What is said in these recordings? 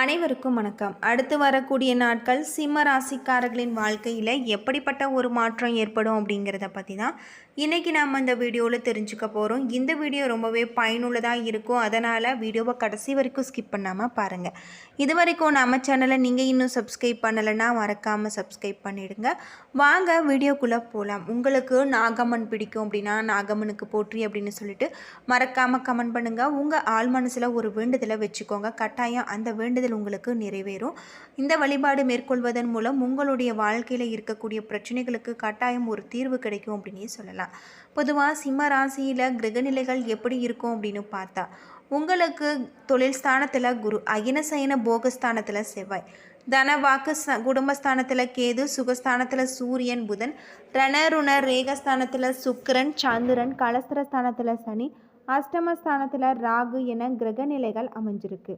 அனைவருக்கும் வணக்கம். அடுத்து வரக்கூடிய நாட்கள் சிம்ம ராசிக்காரர்களின் வாழ்க்கையில் எப்படிப்பட்ட ஒரு மாற்றம் ஏற்படும் அப்படிங்கிறத பற்றி தான் இன்றைக்கி நம்ம இந்த வீடியோவில் தெரிஞ்சுக்க போகிறோம் இந்த வீடியோ ரொம்பவே பயனுள்ளதாக இருக்கும். அதனால் வீடியோவை கடைசி வரைக்கும் ஸ்கிப் பண்ணாமல் பாருங்கள் இது வரைக்கும் நம்ம சேனலை நீங்கள் இன்னும் சப்ஸ்கிரைப் பண்ணலைன்னா மறக்காமல் சப்ஸ்கிரைப் பண்ணிவிடுங்க வாங்க வீடியோக்குள்ளே போகலாம் உங்களுக்கு நாகம்மன் பிடிக்கும் அப்படின்னா நாகம்மனுக்கு போற்றி அப்படின்னு சொல்லிட்டு மறக்காமல் கமெண்ட் பண்ணுங்கள் உங்கள் ஆள் மனசில் ஒரு வேண்டுதலை வச்சுக்கோங்க. கட்டாயம் அந்த வேண்டுதல் உங்களுக்கு நிறைவேறும். இந்த வழிபாடு மேற்கொள்வதன் மூலம் உங்களுடைய வாழ்க்கையில் இருக்கக்கூடிய பிரச்சனைகளுக்கு கட்டாயம் ஒரு தீர்வு கிடைக்கும் அப்படின்னே சொல்லலாம். பொதுவாக சிம்ம ராசியில் கிரகநிலைகள் எப்படி இருக்கும் அப்படின்னு பார்த்தா உங்களுக்கு தொழில் ஸ்தானத்தில் குரு அகினசயன போகஸ்தானத்தில் செவ்வாய். தன வாக்கு ச குடும்பஸ்தானத்தில் கேது சுகஸ்தானத்தில் சூரியன் புதன். ரணருண ரேகஸ்தானத்தில் சுக்கரன் சந்திரன் கலஸ்திரஸ்தானத்தில் சனி. அஷ்டமஸ்தானத்தில் ராகு என கிரக நிலைகள் அமைஞ்சிருக்கு.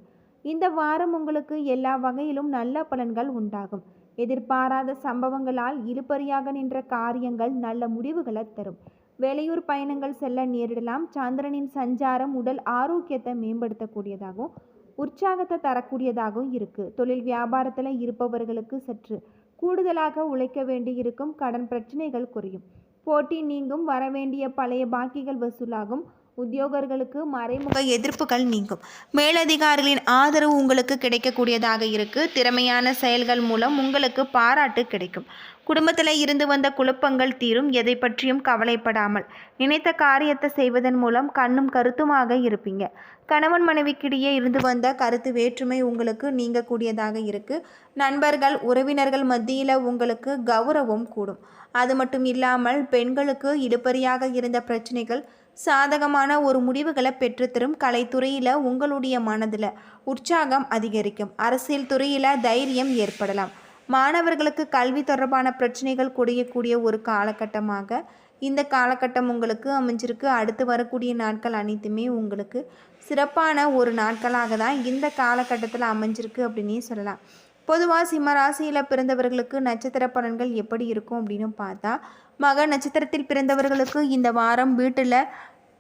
இந்த வாரம் உங்களுக்கு எல்லா வகையிலும் நல்ல பலன்கள் உண்டாகும். எதிர்பாராத சம்பவங்களால் இழுபறியாக நின்ற காரியங்கள் நல்ல முடிவுகளை தரும். வெளியூர் பயணங்கள் செல்ல நேரிடலாம். சந்திரனின் சஞ்சாரம் உடல் ஆரோக்கியத்தை மேம்படுத்தக்கூடியதாகவும் உற்சாகத்தை தரக்கூடியதாகவும் இருக்குது தொழில் வியாபாரத்தில் இருப்பவர்களுக்கு சற்று கூடுதலாக உழைக்க வேண்டி இருக்கும் கடன் பிரச்சனைகள் குறையும். போட்டி நீங்கும். வரவேண்டிய பழைய பாக்கிகள் வசூலாகும். உத்தியோகர்களுக்கு மறைமுக எதிர்ப்புகள் நீங்கும். மேலதிகாரிகளின் ஆதரவு உங்களுக்கு கிடைக்கக்கூடியதாக இருக்கு. திறமையான செயல்கள் மூலம் உங்களுக்கு பாராட்டு கிடைக்கும். குடும்பத்தில் இருந்து வந்த குழப்பங்கள் தீரும். எதை பற்றியும் கவலைப்படாமல் நினைத்த காரியத்தை செய்வதன் மூலம் கண்ணும் கருத்துமாக இருப்பீங்க. கணவன் மனைவிக்கிடையே இருந்து வந்த கருத்து வேற்றுமை உங்களுக்கு நீங்கக்கூடியதாக இருக்கு. நண்பர்கள் உறவினர்கள் மத்தியில் உங்களுக்கு கௌரவம் கூடும். அது மட்டும் இல்லாமல் பெண்களுக்கு இழுபறியாக இருந்த பிரச்சனைகள் சாதகமான ஒரு முடிவுகளை பெற்றுத்தரும் கலைத்துறையில் உங்களுடைய மனதில் உற்சாகம் அதிகரிக்கும். அரசியல் துறையில் தைரியம் ஏற்படலாம். மாணவர்களுக்கு கல்வி தொடர்பான பிரச்சனைகள் குறையக்கூடிய ஒரு காலகட்டமாக இந்த காலகட்டம் உங்களுக்கு அமைஞ்சிருக்கு. அடுத்து வரக்கூடிய நாட்கள் அனைத்துமே உங்களுக்கு சிறப்பான ஒரு நாட்களாக தான் இந்த காலகட்டத்தில் அமைஞ்சிருக்கு அப்படின்னே சொல்லலாம். பொதுவாக சிம்ம ராசியில் பிறந்தவர்களுக்கு நட்சத்திர பலன்கள் எப்படி இருக்கும் அப்படின்னு பார்த்தா மக நட்சத்திரத்தில் பிறந்தவர்களுக்கு இந்த வாரம் வீட்டில்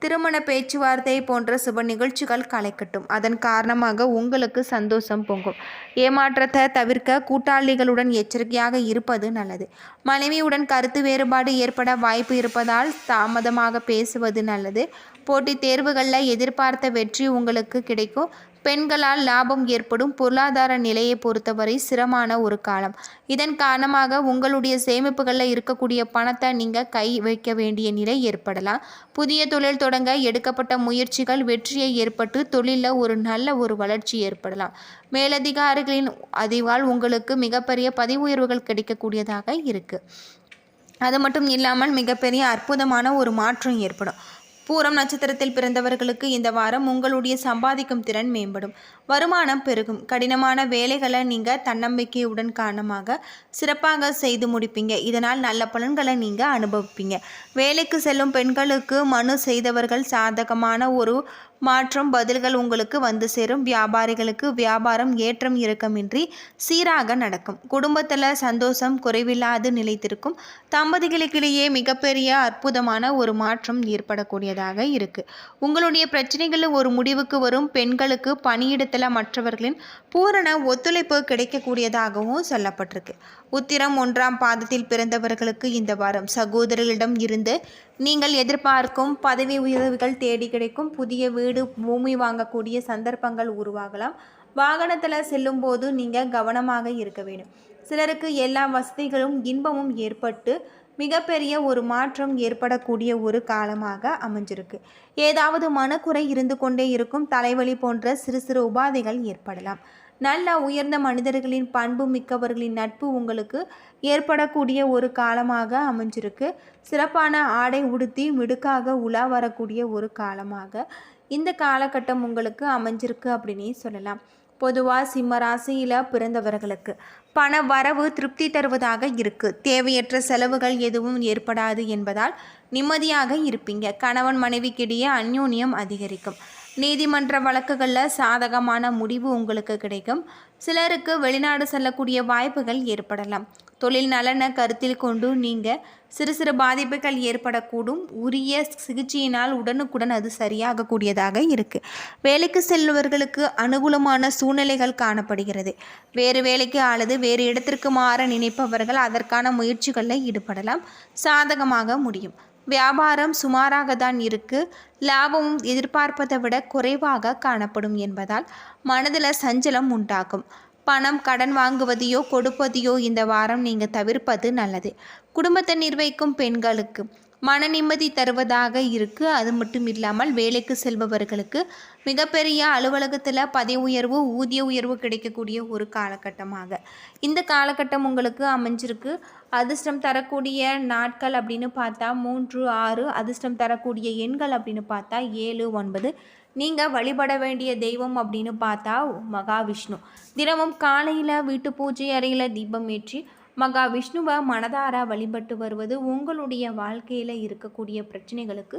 திருமண பேச்சுவார்த்தை போன்ற சுப நிகழ்ச்சிகள் கலைக்கட்டும். அதன் காரணமாக உங்களுக்கு சந்தோஷம் பொங்கும். ஏமாற்றத்தை தவிர்க்க கூட்டாளிகளுடன் எச்சரிக்கையாக இருப்பது நல்லது. மனைவியுடன் கருத்து வேறுபாடு ஏற்பட வாய்ப்பு இருப்பதால் தாமதமாக பேசுவது நல்லது. போட்டித் தேர்வுகளில் எதிர்பார்த்த வெற்றி உங்களுக்கு கிடைக்கும். பெண்களால் லாபம் ஏற்படும் பொருளாதார நிலையை பொறுத்தவரை சிரமமான ஒரு காலம். இதன் காரணமாக உங்களுடைய சேமிப்புகளில் இருக்கக்கூடிய பணத்தை நீங்கள் கை வைக்க வேண்டிய நிலை ஏற்படலாம். புதிய தொழில் தொடங்க எடுக்கப்பட்ட முயற்சிகள் வெற்றியை ஏற்பட்டு தொழிலில் ஒரு நல்ல ஒரு வளர்ச்சி ஏற்படலாம். மேலதிகாரிகளின் அதிவால் உங்களுக்கு மிகப்பெரிய பதவி உயர்வுகள் கிடைக்கக்கூடியதாக இருக்குது அது மட்டும் இல்லாமல் மிகப்பெரிய அற்புதமான ஒரு மாற்றம் ஏற்படும். பூரம் நட்சத்திரத்தில் பிறந்தவர்களுக்கு இந்த வாரம் உங்களுடைய சம்பாதிக்கும் திறன் மேம்படும். வருமானம் பெருகும். கடினமான வேலைகளை நீங்கள் தன்னம்பிக்கையுடன் காரணமாக சிறப்பாக செய்து முடிப்பீங்க. இதனால் நல்ல பலன்களை நீங்கள் அனுபவிப்பீங்க. வேலைக்கு செல்லும் பெண்களுக்கு மனு செய்தவர்கள் சாதகமான ஒரு மாற்றம் பதில்கள் உங்களுக்கு வந்து சேரும். வியாபாரிகளுக்கு வியாபாரம் ஏற்றம் இறக்கமின்றி சீராக நடக்கும். குடும்பத்தில் சந்தோஷம் குறைவில்லாது நிலைத்திருக்கும். தம்பதிகளுக்கிடையே மிகப்பெரிய அற்புதமான ஒரு மாற்றம் ஏற்படக்கூடியதாக இருக்குது உங்களுடைய பிரச்சனைகளில் ஒரு முடிவுக்கு வரும். பெண்களுக்கு பணியிடத்தில் மற்றவர்களின் பூரண ஒத்துழைப்பு கிடைக்கக்கூடியதாகவும் சொல்லப்பட்டிருக்கு. உத்திரம் ஒன்றாம் பாதத்தில் பிறந்தவர்களுக்கு இந்த வாரம் சகோதரர்களிடம் இருந்து நீங்கள் எதிர்பார்க்கும் பதவி உயர்வுகள் தேடி கிடைக்கும். புதிய வீடு பூமி வாங்கக்கூடிய சந்தர்ப்பங்கள் உருவாகலாம். வாகனத்தில் செல்லும்போது நீங்கள் கவனமாக இருக்க வேண்டும். சிலருக்கு எல்லா வசதிகளும் இன்பமும் ஏற்பட்டு மிகப்பெரிய ஒரு மாற்றம் ஏற்படக்கூடிய ஒரு காலமாக அமைஞ்சிருக்கு. ஏதாவது மனக்குறை இருந்து கொண்டே இருக்கும் தலைவலி போன்ற சிறு சிறு உபாதைகள் ஏற்படலாம். நல்ல உயர்ந்த மனிதர்களின் பண்பு மிக்கவர்களின் நட்பு உங்களுக்கு ஏற்படக்கூடிய ஒரு காலமாக அமைஞ்சிருக்கு. சிறப்பான ஆடை உடுத்தி மிடுக்காக உலா வரக்கூடிய ஒரு காலமாக இந்த காலகட்டம் உங்களுக்கு அமைஞ்சிருக்கு அப்படின்னே சொல்லலாம். பொதுவாக சிம்ம ராசியில் பிறந்தவர்களுக்கு பண வரவு திருப்தி தருவதாக இருக்குது தேவையற்ற செலவுகள் எதுவும் ஏற்படாது என்பதால் நிம்மதியாக இருப்பீங்க. கணவன் மனைவிக்கிடையே அந்யோன்யம் அதிகரிக்கும். நீதிமன்ற வழக்குகளில் சாதகமான முடிவு உங்களுக்கு கிடைக்கும். சிலருக்கு வெளிநாடு செல்லக்கூடிய வாய்ப்புகள் ஏற்படலாம். தொழில் நலனை கருத்தில் கொண்டு நீங்கள் சிறு சிறு பாதிப்புகள் ஏற்படக்கூடும். உரிய சிகிச்சையினால் உடனுக்குடன் அது சரியாகக்கூடியதாக இருக்குது வேலைக்கு செல்பவர்களுக்கு அனுகூலமான சூழ்நிலைகள் காணப்படுகிறது. வேறு வேலைக்கு அல்லது வேறு இடத்திற்கு மாற நினைப்பவர்கள் அதற்கான முயற்சிகளில் ஈடுபடலாம். சாதகமாக முடியும். வியாபாரம் சுமாராக தான் இருக்கு. லாபமும் எதிர்பார்ப்பதை விட குறைவாக காணப்படும் என்பதால் மனதில் சஞ்சலம் உண்டாகும். பணம் கடன் வாங்குவதையோ கொடுப்பதையோ இந்த வாரம் நீங்கள் தவிர்ப்பது நல்லது. குடும்பத்தை நிர்வகிக்கும் பெண்களுக்கு மன நிம்மதி தருவதாக இருக்குது அது மட்டும் இல்லாமல் வேலைக்கு செல்பவர்களுக்கு மிகப்பெரிய அலுவலகத்தில் பதவி உயர்வு ஊதிய உயர்வு கிடைக்கக்கூடிய ஒரு காலகட்டமாக. இந்த காலகட்டம் உங்களுக்கு அமைஞ்சிருக்கு. அதிர்ஷ்டம் தரக்கூடிய நாட்கள் அப்படின்னு பார்த்தா மூன்று ஆறு. அதிர்ஷ்டம் தரக்கூடிய எண்கள் அப்படின்னு பார்த்தா ஏழு ஒன்பது. நீங்கள் வழிபட வேண்டிய தெய்வம் அப்படின்னு பார்த்தா மகாவிஷ்ணு. தினமும் காலையில் வீட்டு பூஜை அறையில் தீபம் ஏற்றி மகா விஷ்ணுவை மனதார வழிபட்டு வருவது உங்களுடைய வாழ்க்கையில் இருக்கக்கூடிய பிரச்சனைகளுக்கு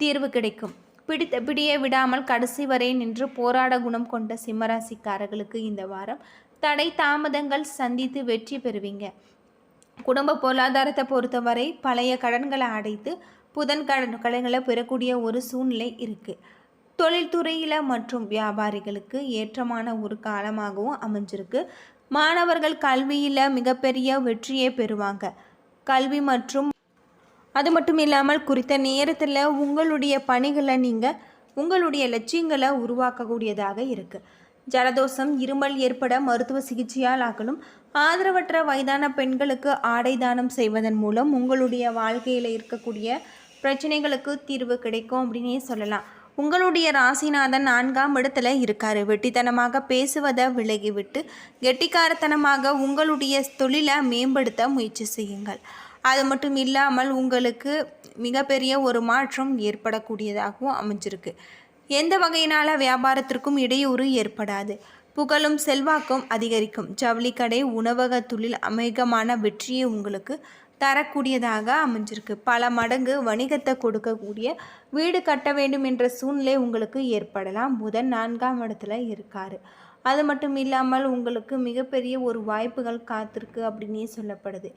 தீர்வு கிடைக்கும். பிடித்த பிடியே விடாமல் கடைசி வரை நின்று போராட குணம் கொண்ட சிம்மராசிக்காரர்களுக்கு இந்த வாரம் தடை தாமதங்கள் சந்தித்து வெற்றி பெறுவீங்க. குடும்ப பொருளாதாரத்தை பொறுத்தவரை பழைய கடன்களை அடைத்து புதன் கடன் கடன்களை பெறக்கூடிய ஒரு சூழ்நிலை இருக்குது தொழில்துறையில் மற்றும் வியாபாரிகளுக்கு ஏற்றமான ஒரு காலமாகவும் அமைஞ்சிருக்கு. மாணவர்கள் கல்வியில் மிகப்பெரிய வெற்றியை பெறுவாங்க. கல்வி மற்றும் அது மட்டும் இல்லாமல் குறித்த நேரத்தில் உங்களுடைய பணிகளை நீங்கள் உங்களுடைய லட்சியங்களை உருவாக்கக்கூடியதாக இருக்குது ஜலதோஷம் இருமல் ஏற்பட மருத்துவ சிகிச்சையால் ஆகலும் ஆதரவற்ற வயதான பெண்களுக்கு ஆடை தானம் செய்வதன் மூலம் உங்களுடைய வாழ்க்கையில் இருக்கக்கூடிய பிரச்சனைகளுக்கு தீர்வு கிடைக்கும் அப்படின்னே சொல்லலாம். உங்களுடைய ராசிநாதன் நான்காம் இடத்துல இருக்காரு. வெட்டித்தனமாக பேசுவதை விலகிவிட்டு கெட்டிக்காரத்தனமாக உங்களுடைய தொழிலை மேம்படுத்த முயற்சி செய்யுங்கள். அது மட்டும் இல்லாமல் உங்களுக்கு மிகப்பெரிய ஒரு மாற்றம் ஏற்படக்கூடியதாகவும் அமைஞ்சிருக்கு. எந்த வகையினால் வியாபாரத்திற்கும் இடையூறு ஏற்படாது. புகழும் செல்வாக்கும் அதிகரிக்கும். ஜவுளிக்கடை உணவக தொழில் அமேகமான வெற்றியை உங்களுக்கு தரக்கூடியதாக அமைஞ்சிருக்கு. பல மடங்கு வணிகத்தை கொடுக்கக்கூடிய வீடு கட்ட வேண்டும் என்ற சூழ்நிலை உங்களுக்கு ஏற்படலாம். புதன் நான்காம் இடத்துல இருக்கார். அது மட்டும் இல்லாமல் உங்களுக்கு மிகப்பெரிய ஒரு வாய்ப்புகள் காத்திருக்கு அப்படின்னே சொல்லப்படுது.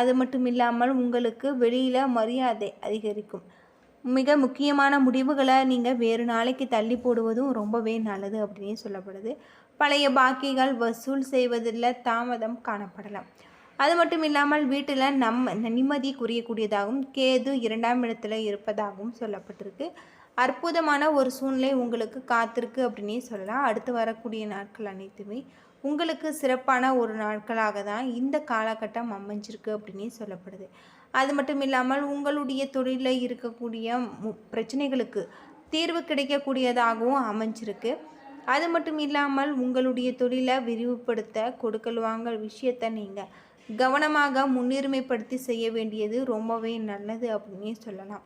அது மட்டும் இல்லாமல் உங்களுக்கு வெளியில் மரியாதை அதிகரிக்கும். மிக முக்கியமான முடிவுகளை நீங்கள் வேறு நாளைக்கு தள்ளி போடுவதும் ரொம்பவே நல்லது அப்படின்னே சொல்லப்படுது. பழைய பாக்கிகள் வசூல் செய்வதில் தாமதம் காணப்படலாம். அது மட்டும் இல்லாமல் வீட்டில் நம்ம நிம்மதி குறையக்கூடியதாகவும் கேது இரண்டாம் இடத்துல இருப்பதாகவும் சொல்லப்பட்டிருக்கு. அற்புதமான ஒரு சூழ்நிலை உங்களுக்கு காத்திருக்கு அப்படின்னே சொல்லலாம். அடுத்து வரக்கூடிய நாட்கள் அனைத்துமே உங்களுக்கு சிறப்பான ஒரு நாட்களாக தான் இந்த காலகட்டம் அமைஞ்சிருக்கு அப்படின்னே சொல்லப்படுது. அது மட்டும் இல்லாமல் உங்களுடைய தொழிலில் இருக்கக்கூடிய மு பிரச்சனைகளுக்கு தீர்வு கிடைக்கக்கூடியதாகவும் அமைஞ்சிருக்கு. அது மட்டும் இல்லாமல் உங்களுடைய தொழிலை விரிவுபடுத்த கொடுக்கல் வாங்கல் விஷயத்தை நீங்கள் கவனமாக முன்னுரிமைப்படுத்தி செய்ய வேண்டியது ரொம்பவே நல்லது அப்படின்னே சொல்லலாம்.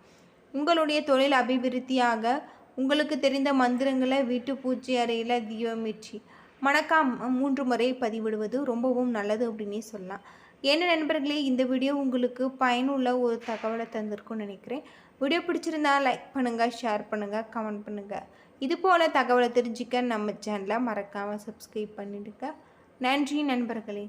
உங்களுடைய தொழில் அபிவிருத்தியாக உங்களுக்கு தெரிந்த மந்திரங்களை வீட்டு பூஜை அறையில் தீபமேற்றி மணக்காம் மூன்று முறை பதிவிடுவது ரொம்பவும் நல்லது அப்படின்னே சொல்லலாம். என்ன நண்பர்களே இந்த வீடியோ உங்களுக்கு பயனுள்ள ஒரு தகவலை தந்திருக்கும்னு நினைக்கிறேன். வீடியோ பிடிச்சிருந்தா லைக் பண்ணுங்கள் ஷேர் பண்ணுங்கள் கமெண்ட் பண்ணுங்கள் இது போல் தகவலை தெரிஞ்சுக்க நம்ம சேனலை மறக்காமல் சப்ஸ்கிரைப் பண்ணிடுங்க. நன்றி நண்பர்களே.